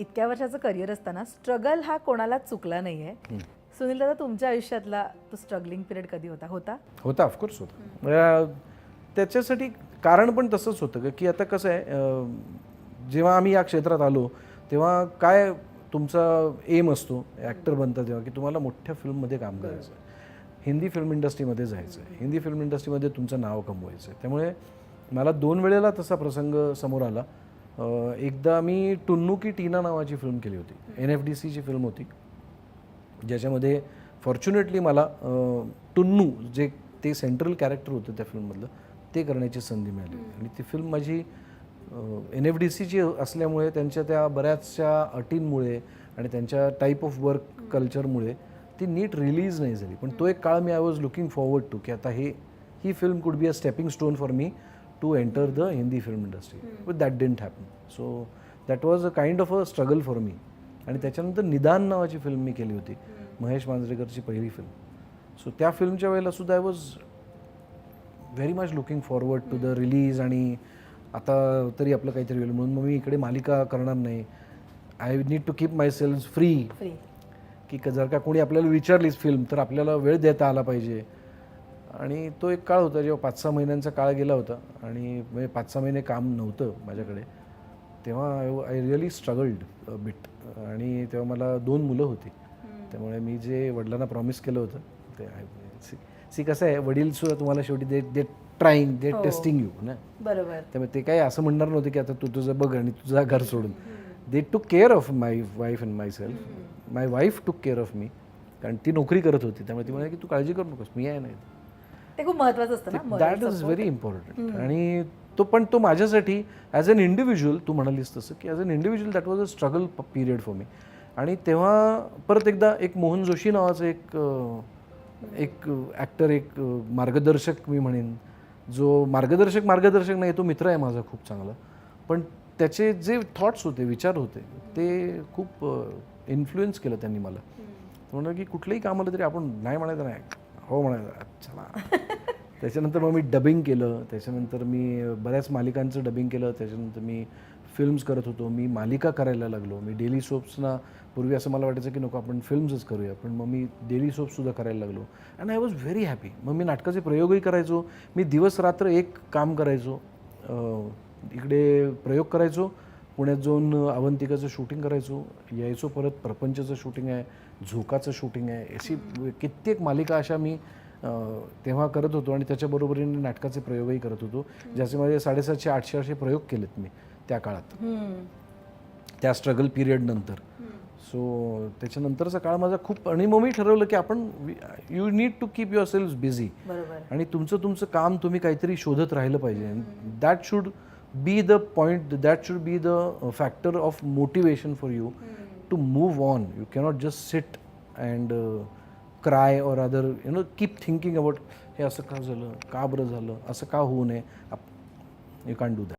इतक्या वर्षाचं करिअर असताना स्ट्रगल हा कोणालाच चुकला नाही आहे सुनील दादा तुमच्या आयुष्यातला तो स्ट्रगलिंग पिरियड कधी होता? होता? होता ऑफकोर्स होता. त्याच्यासाठी कारण पण तसंच होतं की आता कसं आहे जेव्हा आम्ही या क्षेत्रात आलो तेव्हा काय तुमचा एम असतो ॲक्टर बनता तेव्हा की तुम्हाला मोठ्या फिल्ममध्ये काम करायचं आहे हिंदी फिल्म इंडस्ट्रीमध्ये जायचं आहे हिंदी फिल्म इंडस्ट्रीमध्ये तुमचं नाव कमवायचं आहे त्यामुळे मला दोन वेळेला तसा प्रसंग समोर आला. एकदा मी टुन्नू की टीना नावाची फिल्म केली होती. एन एफ डी सीची फिल्म होती. ज्याच्यामध्ये फॉर्च्युनेटली मला टुन्नू जे ते सेंट्रल कॅरेक्टर होतं त्या फिल्ममधलं ते करण्याची संधी मिळाली. आणि ती फिल्म माझी एन एफ डी सीची असल्यामुळे त्यांच्या त्या बऱ्याचशा अटींमुळे आणि त्यांच्या टाईप ऑफ वर्क कल्चरमुळे ती नीट रिलीज नाही झाली. पण तो एक काळ मी I was looking forward to की आता हे ही film could be a stepping stone for me to enter the Hindi film industry but that didn't happen so that was a kind of a struggle for me आणि त्याच्यानंतर निदान नावाची film मी केली होती. महेश मांजरेकरची पहिली फिल्म सो त्या फिल्मच्या वेळेला सुद्धा I was very much looking forward to the release आणि आता तरी आपलं काहीतरी होईल. म्हणून मग मी इकडे मालिका करणार नाही. I need to keep my self free क- जर का कोणी आपल्याला विचारलीच फिल्म तर आपल्याला वेळ देता आला पाहिजे. आणि तो एक काळ होता जेव्हा पाच सहा महिन्यांचा काळ गेला होता. आणि म्हणजे पाच सहा महिने काम नव्हतं माझ्याकडे. तेव्हा आय रिअली स्ट्रगल्ड बिट. आणि तेव्हा मला दोन मुलं होती. त्यामुळे मी जे वडिलांना प्रॉमिस केलं होतं ते सी कसं आहे वडील सुद्धा तुम्हाला शेवटी they they trying they testing you ना? बरोबर. त्यामुळे ते काही असं म्हणणार नव्हते की आता तू तुझं बघ आणि तुझा घर सोडून. They took care of my wife and my self my wife took care of me कारण ती नोकरी करत होती. त्यामुळे ती म्हणाली की तू काळजी करू नकोस मी आहे नाही ते खूप महत्वाचं असतं ना दॅट इज व्हेरी इम्पॉर्टंट आणि तो पण तो माझ्यासाठी ॲज अन इंडिव्हिज्युअल तू म्हणालीस तसं की as an individual that was a struggle period for me आणि तेव्हा परत एकदा एक मोहन जोशी नावाचं एक एक ॲक्टर एक मार्गदर्शक मी म्हणेन. जो मार्गदर्शक मार्गदर्शक नाही तो मित्र आहे माझा खूप चांगला. पण त्याचे जे थॉट्स होते विचार होते ते खूप इन्फ्लुएन्स केलं त्यांनी मला. म्हणलं की कुठलंही काम आलं तरी आपण नाही म्हणायचं नाही. हो म्हणायला चला त्याच्यानंतर मग मी डबिंग केलं त्याच्यानंतर मी बऱ्याच मालिकांचं डबिंग केलं त्याच्यानंतर मी फिल्म्स करत होतो मी मालिका करायला लागलो. मी डेली सोप्सना पूर्वी असं मला वाटायचं की नको आपण फिल्म्सच करूया. पण मग मी डेली सोप्ससुद्धा करायला लागलो. And I was very happy मग मी नाटकाचे प्रयोगही करायचो. मी दिवस रात्र एक काम करायचो. इकडे प्रयोग करायचो. पुण्यात जाऊन अवंतिकाचं शूटिंग करायचो. यायचो परत प्रपंचचं शूटिंग आहे झोकाचं शूटिंग आहे. अशी कित्येक मालिका अशा मी तेव्हा करत होतो आणि त्याच्याबरोबरीने नाटकाचे प्रयोगही करत होतो ज्याचे माझे साडेसातशे आठशे असे प्रयोग केलेत मी त्या काळात. त्या स्ट्रगल पिरियड नंतर. सो त्याच्यानंतरचा काळ माझा खूप आणि मग मी ठरवलं की आपण you need to keep your self busy आणि तुमचं तुमचं काम तुम्ही काहीतरी शोधत राहिलं पाहिजे. That should be the point that should be the factor of motivation for you to move on you cannot just sit and cry or other you know keep thinking about हे असं का झालं का बरं झालं असं का होऊ नये यू कॅन डू दॅट